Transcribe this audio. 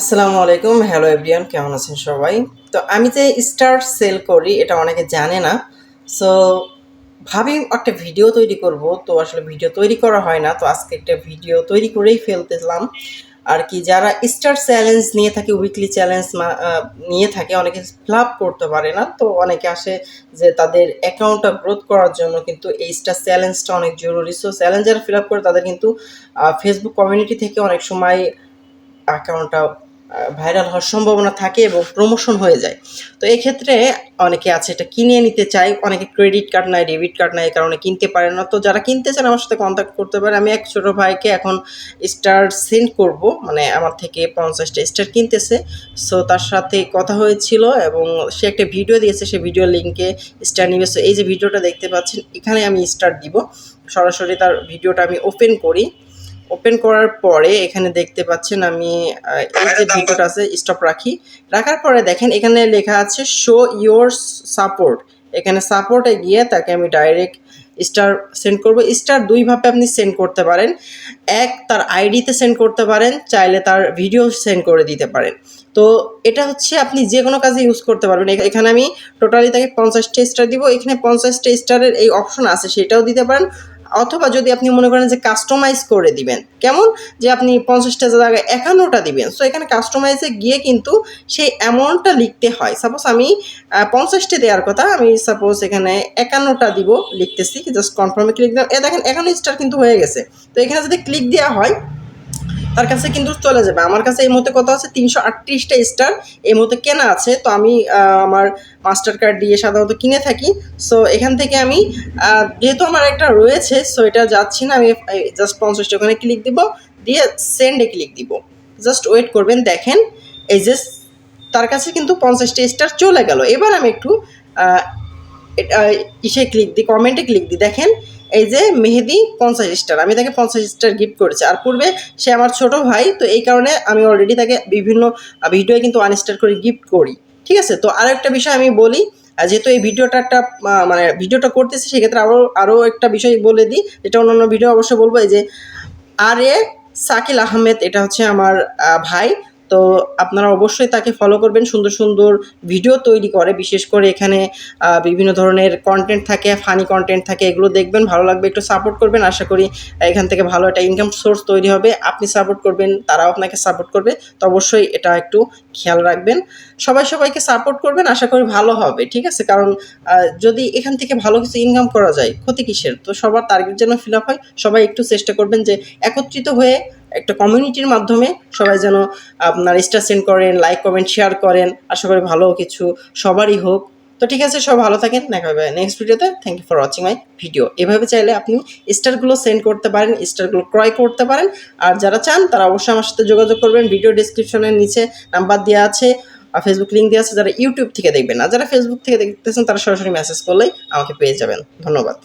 আসসালামু আলাইকুম, hello everyone কেমন আছেন সবাই? তো আমি যে স্টার সেল করি, এটা অনেকে জানে না। সো, ভাবি একটা ভিডিও তৈরি করব, তো আসলে ভিডিও তৈরি করা হয় না, তো আজকে একটা ভিডিও তৈরি করেই ফেলতেছিলাম। আর কি যারা স্টার চ্যালেঞ্জ নিয়ে থাকে, উইকলি চ্যালেঞ্জ নিয়ে থাকে, অনেকে ফিল করতে পারে না। তো অনেকে আসে যে তাদের অ্যাকাউন্টটা গ্রোথ করার জন্য কিন্তু এই স্টার চ্যালেঞ্জটা অনেক জরুরি। সো চ্যালেঞ্জ যারা ফিল আপ করে তাদের কিন্তু ফেসবুক কমিউনিটি থেকে অনেক সময় অ্যাকাউন্টটা ভাইরাল হওয়ার সম্ভাবনা থাকে এবং প্রমোশন হয়ে যায়। তো এই ক্ষেত্রে অনেকে আছে এটা কিনে নিতে চায়, অনেকে ক্রেডিট কার্ড নাই ডেবিট কার্ড নাই কারণে কিনতে পারে না। তো যারা কিনতে চান আমার সাথে কন্ট্যাক্ট করতে পারে আমি এক ছোটো ভাইকে এখন স্টার সেন্ড করব মানে আমার থেকে পঞ্চাশটা স্টার কিনতেছে। সো তার সাথে কথা হয়েছিল এবং সে একটা ভিডিও দিয়েছে, সে ভিডিও লিঙ্কে স্টার নিবে। সো এই যে ভিডিওটা দেখতে পাচ্ছেন, এখানে আমি স্টার দিব। সরাসরি তার ভিডিওটা আমি ওপেন করি। ওপেন করার পরে এখানে দেখতে পাচ্ছেন আমি এই যে ভিডিওটা আছে স্টপ রাখি। রাখার পরে দেখেন এখানে লেখা আছে শো ইয়োর সাপোর্ট এখানে সাপোর্টে গিয়ে তাকে আমি ডাইরেক্ট স্টার সেন্ড করব। স্টার দুইভাবে আপনি সেন্ড করতে পারেন। এক তার আইডিতে সেন্ড করতে পারেন চাইলে তার ভিডিও সেন্ড করে দিতে পারেন। তো এটা হচ্ছে আপনি যে কোনো কাজে ইউজ করতে পারবেন। এখানে আমি টোটালি তাকে পঞ্চাশটা স্টার দিব। এখানে পঞ্চাশটা স্টারের এই অপশন আছে সেটাও দিতে পারেন। অথবা যদি আপনি মনে করেন যে কাস্টমাইজ করে দিবেন, কেমন? যে আপনি পঞ্চাশটা জায়গায় একান্নটা দিবেন। সো এখানে কাস্টমাইজে গিয়ে কিন্তু সেই অ্যামাউন্টটা লিখতে হয়। সাপোজ আমি পঞ্চাশটা দেওয়ার কথা, আমি সাপোজ এখানে একান্নটা দিব লিখতেছি জাস্ট কনফার্মে ক্লিক দিলাম। এ দেখেন একান্ন স্টার কিন্তু হয়ে গেছে। তো এখানে যদি ক্লিক দেওয়া হয় তার কাছে কিন্তু চলে যাবে। আমার কাছে এই মুহূর্তে কত আছে? তিনশো আটত্রিশটা স্টার এই মুহূর্তে কেনা আছে। তো আমি আমার মাস্টার কার্ড দিয়ে সাধারণত কিনে থাকি। সো এখান থেকে আমি যেহেতু আমার একটা রয়েছে সো এটা যাচ্ছি না। আমি জাস্ট পঞ্চাশটা ওখানে ক্লিক দিব। দিয়ে সেন্ডে ক্লিক দিব। জাস্ট ওয়েট করবেন, দেখেন। এই যে, তার কাছে কিন্তু পঞ্চাশটা স্টার চলে গেল। এবার আমি একটু ইসে ক্লিক দিই কমেন্টে ক্লিক দিই দেখেন, এই যে মেহেদি পঞ্চাশ স্টার, আমি তাকে পঞ্চাশ স্টার গিফট করেছি। আর পূর্বে সে আমার ছোট ভাই, তো এই কারণে আমি অলরেডি তাকে বিভিন্ন ভিডিওয়ে কিন্তু ওয়ান স্টার করে গিফট করি। ঠিক আছে? তো আরও একটা বিষয় আমি বলি যেহেতু এই ভিডিওটা একটা মানে ভিডিওটা করতেছি, সেক্ষেত্রে আরও আরও একটা বিষয় বলে দিই। যেটা অন্যান্য ভিডিও অবশ্যই বলব, এই যে, আর এ সাকিল আহমেদ, এটা হচ্ছে আমার ভাই। তো আপনারা অবশ্যই তাকে ফলো করবেন। সুন্দর সুন্দর ভিডিও তৈরি করে, বিশেষ করে এখানে বিভিন্ন ধরনের কন্টেন্ট থাকে ফানি কন্টেন্ট থাকে, এগুলো দেখবেন, ভালো লাগবে, একটু সাপোর্ট করবেন। আশা করি এখান থেকে ভালো একটা ইনকাম সোর্স তৈরি হবে। আপনি সাপোর্ট করবেন, তারাও আপনাকে সাপোর্ট করবে। তো অবশ্যই এটা একটু খেয়াল রাখবেন। সবাই সবাইকে সাপোর্ট করবেন, আশা করি ভালো হবে, ঠিক আছে? কারণ যদি এখান থেকে ভালো কিছু ইনকাম করা যায়, ক্ষতি কিসের? তো সবার টার্গেট যেন ফিল আপ হয়, সবাই একটু চেষ্টা করবেন যে একত্রিত হয়ে একটা কমিউনিটির মাধ্যমে সবাই যেন আপনার স্টার সেন্ড করেন লাইক কমেন্ট শেয়ার করেন। আশা করি ভালো কিছু সবারই হোক। তো ঠিক আছে, সব ভালো থাকেন। দেখা হবে নেক্সট ভিডিওতে thank you for watching my video এভাবে চাইলে আপনি স্টারগুলো সেন্ড করতে পারেন স্টারগুলো ক্রয় করতে পারেন। আর যারা চান, তারা অবশ্যই আমার সাথে যোগাযোগ করবেন। ভিডিও ডিসক্রিপশনের নিচে নাম্বার দেওয়া আছে আর ফেসবুক লিঙ্ক দেওয়া আছে। যারা ইউটিউব থেকে দেখবেন আর যারা ফেসবুক থেকে দেখতেছেন, তারা সরাসরি মেসেজ করলেই আমাকে পেয়ে যাবেন। ধন্যবাদ।